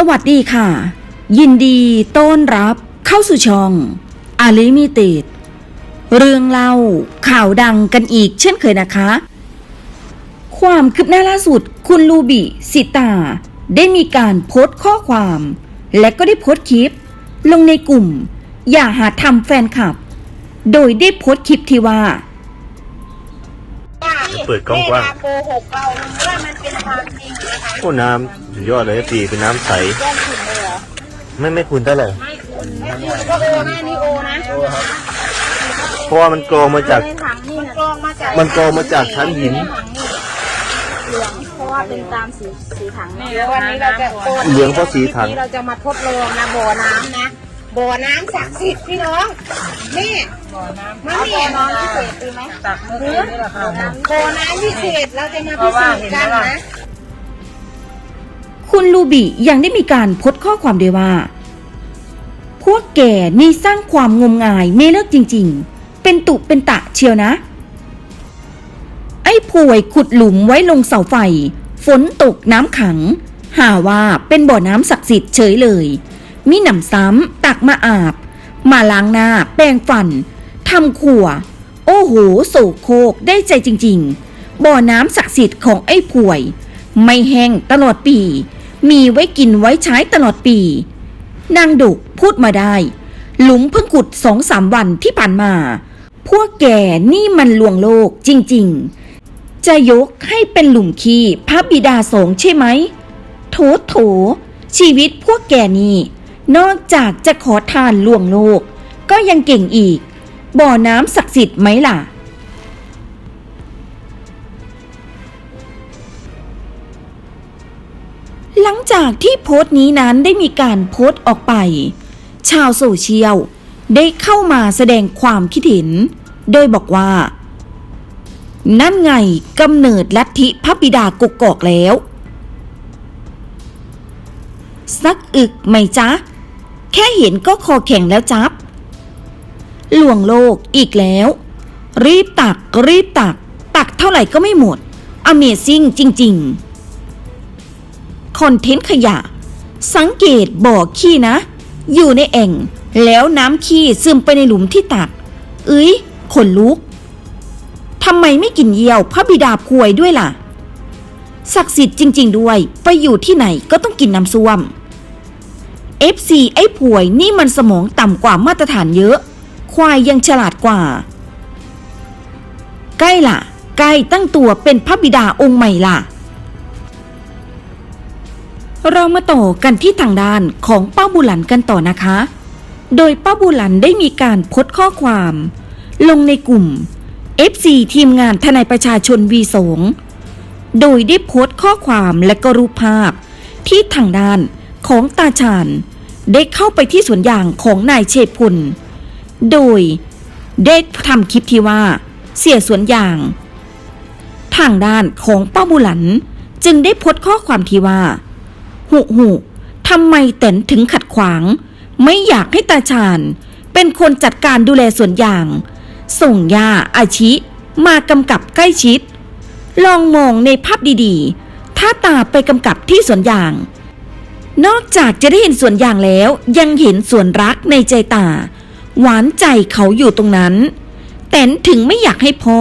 สวัสดีค่ะ ยินดีต้อนรับเข้าสู่ช่องอาลิมิเต็ดเรื่องเล่าข่าวดังกันอีกเช่นเคยนะคะ ความคืบหน้าล่าสุดคุณลูบิสิตา ได้มีการโพสต์ข้อความ และก็ได้โพสต์คลิป ลงในกลุ่ม อย่าหาทำแฟนคลับ โดยได้โพสต์คลิปที่ว่า เปิดกล้องกว้างเวลโกหกเราว่ามันเป็นความจริงนะคะโอ้น้ำสุดยอดเลยตีเป็นน้ำใสแย่งขุนเลยเหรอ ไม่ไม่คุณเท่าไหร่ก็โอนะนี่โอนะเพราะว่ามันกรองมาจาก ในถังนี่มันกรองมาจากมันกรองมาจากชั้นหิน เหลืองเพราะว่าเป็นตามสีสีถังเนี่ยวันนี้เราจะโกเหลืองเพราะสีถัง วันนี้เราจะมาทดลองนะบ่อน้ำนะบ่อน้ำศักดิ์สิทธิ์พี่น้องนี่ บ่อน้ำมันมีบ่อน้ำพิเศษดีไหมตักเมื่อกี้นี่แหละค่ะบ่อน้ำพิเศษเราจะมาพิสูจน์กันนะ คุณลูบิยังได้มีการโพสต์ข้อความด้วยว่า พวกแกนี่สร้างความงมงายไม่เลิกจริง ๆ เป็นตุเป็นตะเชียวนะ ไอ้ป่วยขุดหลุมไว้ลงเสาไฟ ฝนตกน้ำขัง หาว่าเป็นบ่อน้ำศักดิ์สิทธิ์เฉยเลย มีหนำซ้ำตักมาอาบ มาล้างหน้าแปรงฟัน ทำขัว โอ้โหโสโครกได้ใจจริง ๆ บ่อน้ำศักดิ์สิทธิ์ของไอ้ป่วย ไม่แห้งตลอดปี มีไว้กินไว้ใช้ตลอดปี นางดุกพูดมาได้ หลุมเพิ่งขุดสองสามวันที่ผ่านมา พวกแกนี่มันลวงโลกจริง ๆ จะยกให้เป็นหลุมขี้พระบิดาสงใช่ไหม โถโถ ชีวิตพวกแกนี่นอกจากจะขอทานลวงโลก ก็ยังเก่งอีก บ่อน้ำศักดิ์สิทธิ์ไหมล่ะ หลังจากที่โพสต์นี้นั้นได้มีการโพสต์ออกไป ชาวโซเชียลได้เข้ามาแสดงความคิดเห็น โดยบอกว่า นั่นไงกำเนิดลัทธิพระบิดากุกอกแล้ว สักอึกไหมจ๊ะ แค่เห็นก็คอแข็งแล้วจับ ลวงโลกอีกแล้ว รีบตักรีบตัก ตักเท่าไหร่ก็ไม่หมด Amazing จริงๆ คอนเทนต์ขยะ สังเกตบ่อขี้นะ อยู่ในแอ่ง แล้วน้ำขี้ซึมไปในหลุมที่ตัก เอ้ยขนลุกทำไมไม่กินเยี่ยวพระบิดาพวยด้วยล่ะ ศักดิ์สิทธิ์จริง ๆ ด้วย ไปอยู่ที่ไหนก็ต้องกินน้ำส้วม FC ไอ้ผวยนี่มันสมองต่ำกว่ามาตรฐานเยอะ ควายยังฉลาดกว่า ใกล้ล่ะใกล้ตั้งตัวเป็นพระบิดาองค์ใหม่ล่ะเรามาต่อกันที่ทางด้านของป้าบุหลันกันต่อนะคะ โดยป้าบุหลันได้มีการโพสต์ข้อความ ลงในกลุ่ม FC ทีมงานทนายประชาชนวีสงโดยได้โพสต์ข้อความและก็รูปภาพ ที่ทางด้านของตาชาญได้เข้าไปที่สวนยางของนายเชพล โดยได้ทำคลิปที่ว่า เสียสวนยาง ทางด้านของป้าบุหลัน จึงได้พสต์ข้อความที่ว่า หุหุทำไมเต็นถึงขัดขวาง ไม่อยากให้ตาชาญ เป็นคนจัดการดูแลสวนยาง ส่งยาอาชิมากำกับใกล้ชิด ลองมองในภาพดีๆ ถ้าตาไปกำกับที่สวนยาง นอกจากจะได้เห็นสวนยางแล้วยังเห็นสวนรักในใจตา หวานใจเขาอยู่ตรงนั้น แต่นถึงไม่อยากให้พ่อ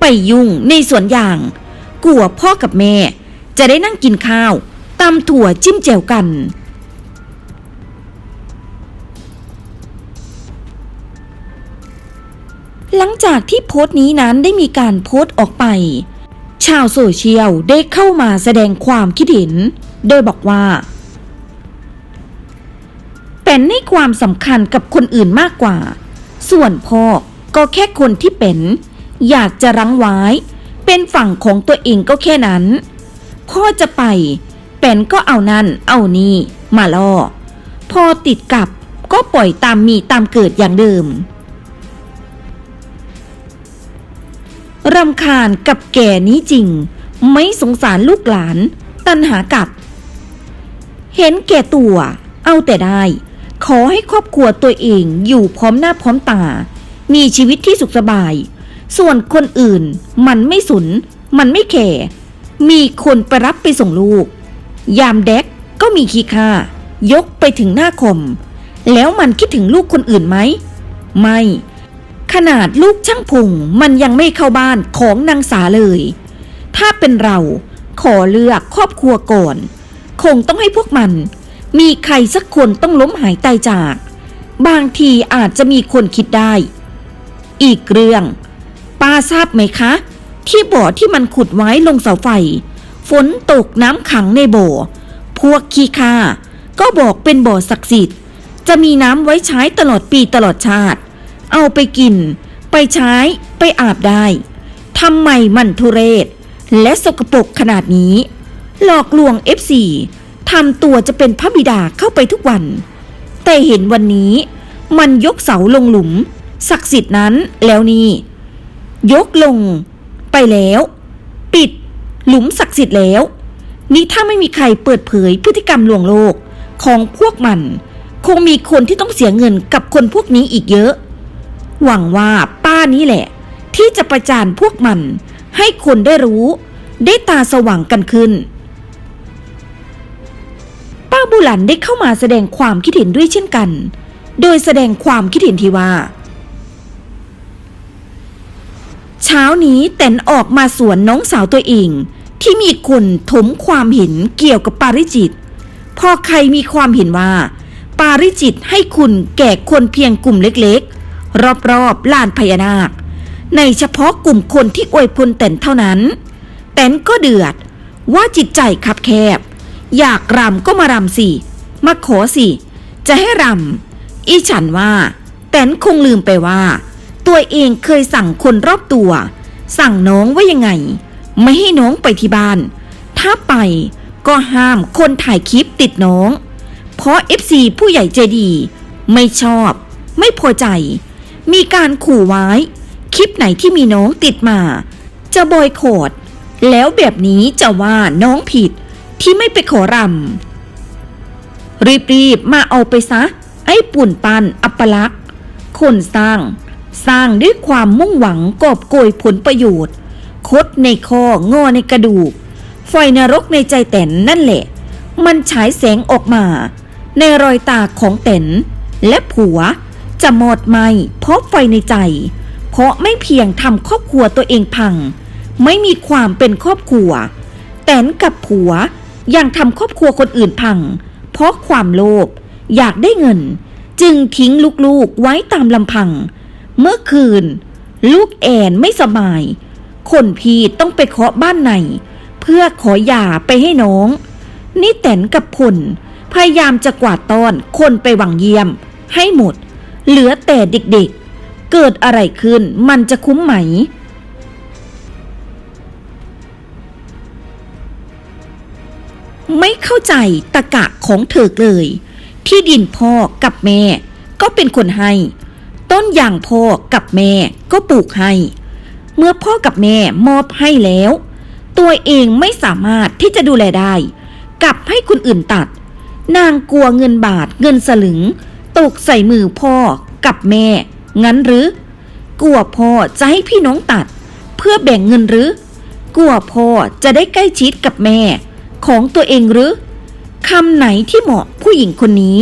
ไปยุ่งในสวนยาง กลัวพ่อกับแม่ จะได้นั่งกินข้าวตำถั่วจิ้มแจ่วกัน หลังจากที่โพสต์นี้นั้นได้มีการโพสต์ออกไป ชาวโซเชียลได้เข้ามาแสดงความคิดเห็น โดยบอกว่า เป็นให้ความสำคัญกับคนอื่นมากกว่า ส่วนพ่อก็แค่คนที่เป็น อยากจะรั้งไว้ เป็นฝั่งของตัวเองก็แค่นั้น พ่อจะไป เป็นก็เอานั่น เอานี่ มาล่อ พอติดกับก็ปล่อยตามมีตามเกิดอย่างเดิมรำคาญกับแก่นี้จริง ไม่สงสารลูกหลาน ตันหากับเห็นแก่ตัว เอาแต่ได้ ขอให้ครอบครัวตัวเองอยู่พร้อมหน้าพร้อมตา มีชีวิตที่สุขสบาย ส่วนคนอื่นมันไม่สน มันไม่แคร์มีคนไปรับไปส่งลูก ยามแดกก็มีคีค่ายกไปถึงหน้าคม แล้วมันคิดถึงลูกคนอื่นไหม ไม่ ขนาดลูกช่างพุงมันยังไม่เข้าบ้านของนางสาเลย ถ้าเป็นเราขอเลือกครอบครัวก่อน คงต้องให้พวกมัน มีใครสักคนต้องล้มหายตายจาก บางทีอาจจะมีคนคิดได้ อีกเรื่องป้าทราบไหมคะ ที่บ่อที่มันขุดไว้ลงเสาไฟ ฝนตกน้ำขังในบ่อ พวกขี้ข้าก็บอกเป็นบ่อศักดิ์สิทธิ์ จะมีน้ำไว้ใช้ตลอดปีตลอดชาติ เอาไปกิน ไปใช้ ไปอาบได้ทำไมมันทุเรศ และสกปรกขนาดนี้ หลอกลวง F4 ทำตัวจะเป็นพระบิดาเข้าไปทุกวัน แต่เห็นวันนี้ มันยกเสาลงหลุม ศักดิ์สิทธิ์นั้นแล้วนี่ ยกลง ไปแล้ว ปิด หลุมศักดิ์สิทธิ์แล้ว นี่ถ้าไม่มีใครเปิดเผยพฤติกรรมลวงโลกของพวกมัน คงมีคนที่ต้องเสียเงินกับคนพวกนี้อีกเยอะ หวังว่าป้านี้แหละ ที่จะประจานพวกมัน ให้คนได้รู้ ได้ตาสว่างกันขึ้น หลันได้เข้ามาแสดงความคิดเห็นด้วยเช่นกัน โดยแสดงความคิดเห็นที่ว่า เช้านี้แตนออกมาสวนน้องสาวตัวเอง ที่มีคนถมความเห็นเกี่ยวกับปาริจิต พอใครมีความเห็นว่า ปาริจิตให้คุณแก่คนเพียงกลุ่มเล็กๆ รอบๆลานพญานาค ในเฉพาะกลุ่มคนที่อวยพลแตนเท่านั้น แตนก็เดือดว่าจิตใจคับแคบ อยากรำก็มารำสิ มาขอสิ จะให้รำอีฉันว่า แตนคงลืมไปว่า ตัวเองเคยสั่งคนรอบตัว สั่งน้องว่ายังไง ไม่ให้น้องไปที่บ้าน ถ้าไปก็ห้ามคนถ่ายคลิปติดน้อง เพราะ FC ผู้ใหญ่ใจดี ไม่ชอบ ไม่พอใจ มีการขู่ไว้ คลิปไหนที่มีน้องติดมา จะบอยโคดแล้วแบบนี้จะว่าน้องผิด ที่ไม่ไปขอรำรีบๆมาเอาไปซะ ไอ้ปุ่นปันอัปลักษ์คนสร้าง สร้างด้วยความมุ่งหวังกอบโกยผลประโยชน์ คดในคองอในกระดูกไฟนรกในใจแตนนั่นแหละ มันฉายแสงออกมา ในรอยตาของแตนและผัวจะหมดไหมเพราะไฟในใจ เพราะไม่เพียงทำครอบครัวตัวเองพัง ไม่มีความเป็นครอบครัว แตนกับผัว ยังทำครอบครัวคนอื่นพัง เพราะความโลภอยากได้เงิน จึงทิ้งลูกๆไว้ตามลำพัง เมื่อคืน ลูกแอนไม่สบาย คนพี่ต้องไปเคาะบ้านใน เพื่อขอยาไปให้น้อง นี่แตนกับผลพยายามจะกวาดต้อนคนไปหวังเยี่ยม ให้หมด เหลือแต่เด็กๆ เกิดอะไรขึ้นมันจะคุ้มไหม ไม่เข้าใจตะกะของเธอเลย ที่ดินพ่อกับแม่ ก็เป็นคนให้ ต้นอย่างพ่อกับแม่ก็ปลูกให้ เมื่อพ่อกับแม่มอบให้แล้ว ตัวเองไม่สามารถที่จะดูแลได้ กลับให้คนอื่นตัด นางกลัวเงินบาทเงินสลึง ตกใส่มือพ่อกับแม่ งั้นหรือ กลัวพ่อจะให้พี่น้องตัด เพื่อแบ่งเงินหรือ กลัวพ่อจะได้ใกล้ชิดกับแม่ ของตัวเองหรือคำไหนที่เหมาะผู้หญิงคนนี้